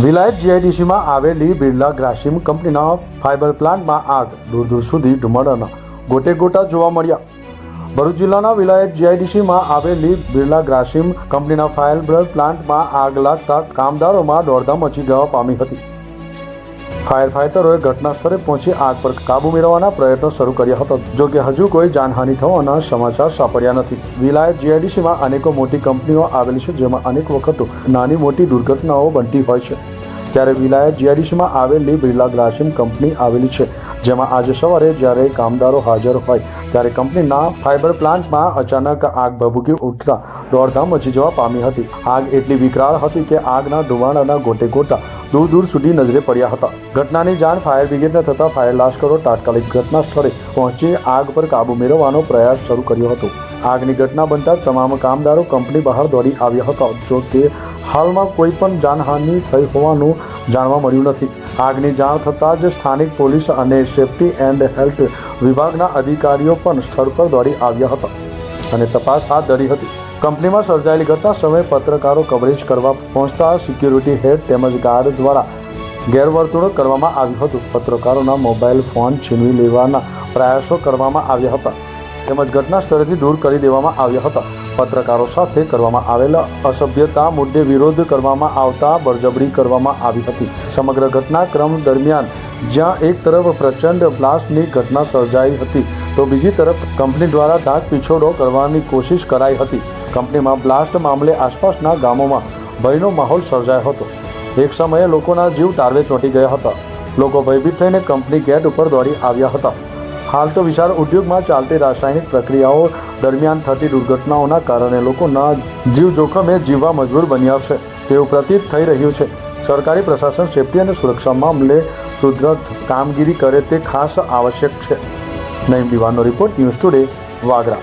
વિલાયત જીઆઈડીસીમાં આવેલી બિરલા ગ્રાસિમ કંપનીના ફાઇબર પ્લાન્ટમાં આગ દૂર દૂર સુધી ધુમાડાના ગોટે ગોટા જોવા મળ્યા. ભરૂચ જિલ્લાના વિલાયત જીઆઈડીસીમાં આવેલી બિરલા ગ્રાસિમ કંપનીના ફાઇબર પ્લાન્ટમાં આગ લાગતા કામદારોમાં દોડધામ મચી જવા પામી હતી. ફાયર ફાઇટરોએ ઘટના સ્થળે પહોંચી આગ પર કાબુ મેળવવાના પ્રયત્નો શરૂ કર્યા હતા. જો કે હજુ કોઈ જાનહાનિ થવાના સમાચાર સાંપડ્યા નથી. વિલાયત જીઆઈડીસીમાં અનેકો મોટી કંપનીઓ આવેલી છે, જેમાં અનેક વખતો નાની મોટી દુર્ઘટનાઓ બનતી હોય છે. ત્યારે વિલાયત જીઆઈડીસીમાં આવેલી બિરલા ગ્લાસિમ કંપની આવેલી છે, જેમાં આજે સવારે જ્યારે કામદારો હાજર હોય, ત્યારે કંપનીના ફાઇબર પ્લાન્ટમાં અચાનક આગ ભભૂકી ઉઠતા દોડધામ મચી જવા પામી હતી. આગ એટલી વિકરાળ હતી કે આગના ધુમાડાના ગોટે ગોટા દૂર દૂર સુધી નજરે પડ્યા હતા. ઘટનાની જાણ ફાયર બ્રિગેડને થતાં ફાયર લાશ્કરો તાત્કાલિક ઘટના સ્થળે પહોંચી આગ પર કાબુ મેળવવાનો પ્રયાસ શરૂ કર્યો હતો. આગની ઘટના બનતા તમામ કામદારો કંપની બહાર દોડી આવ્યા હતા. જો કે હાલમાં કોઈ પણ જાનહાનિ થઈ હોવાનું જાણવા મળ્યું નથી. આગની જાણ થતાં જ સ્થાનિક પોલીસ અને સેફટી એન્ડ હેલ્થ વિભાગના અધિકારીઓ પણ સ્થળ પર દોડી આવ્યા હતા અને તપાસ હાથ ધરી હતી. કંપનીમાં સર્જાયેલી ઘટના સમયે પત્રકારો કવરેજ કરવા પહોંચતા સિક્યુરિટી હેડ તેમજ ગાર્ડ દ્વારા ગેરવર્તણૂક કરવામાં આવ્યું હતું. પત્રકારોના મોબાઈલ ફોન છીનવી લેવાના પ્રયાસો કરવામાં આવ્યા હતા તેમજ ઘટના સ્થળેથી દૂર કરી દેવામાં આવ્યા હતા. પત્રકારો સાથે કરવામાં આવેલા અસભ્યતા મુદ્દે વિરોધ કરવામાં આવતા બળજબરી કરવામાં આવી હતી. સમગ્ર ઘટનાક્રમ દરમિયાન જ્યાં એક તરફ પ્રચંડ બ્લાસ્ટની ઘટના સર્જાઈ હતી, તો બીજી તરફ કંપની દ્વારા ધાક પીછોડો કરવાની કોશિશ કરાઈ હતી. કંપનીમાં બ્લાસ્ટ મામલે આસપાસના ગામોમાં ભયનો માહોલ સર્જાયો હતો. એક સમયે લોકોના જીવ તારવે ચોંટી ગયા હતા. લોકો ભયભીત થઈને કંપની ગેટ ઉપર દોડી આવ્યા હતા. હાલ તો વિશાળ ઉદ્યોગમાં ચાલતી રાસાયણિક પ્રક્રિયાઓ દરમિયાન થતી દુર્ઘટનાઓના કારણે લોકોના જીવ જોખમે જીવવા મજબૂર બન્યા છે. તેવું પ્રતીત થઈ રહ્યું છે. સરકારી પ્રશાસન સેફટી અને સુરક્ષા મામલે સુદ્રઢ કામગીરી કરે તે ખાસ આવશ્યક છે. Naeem દિવાનો report news today, Vagra.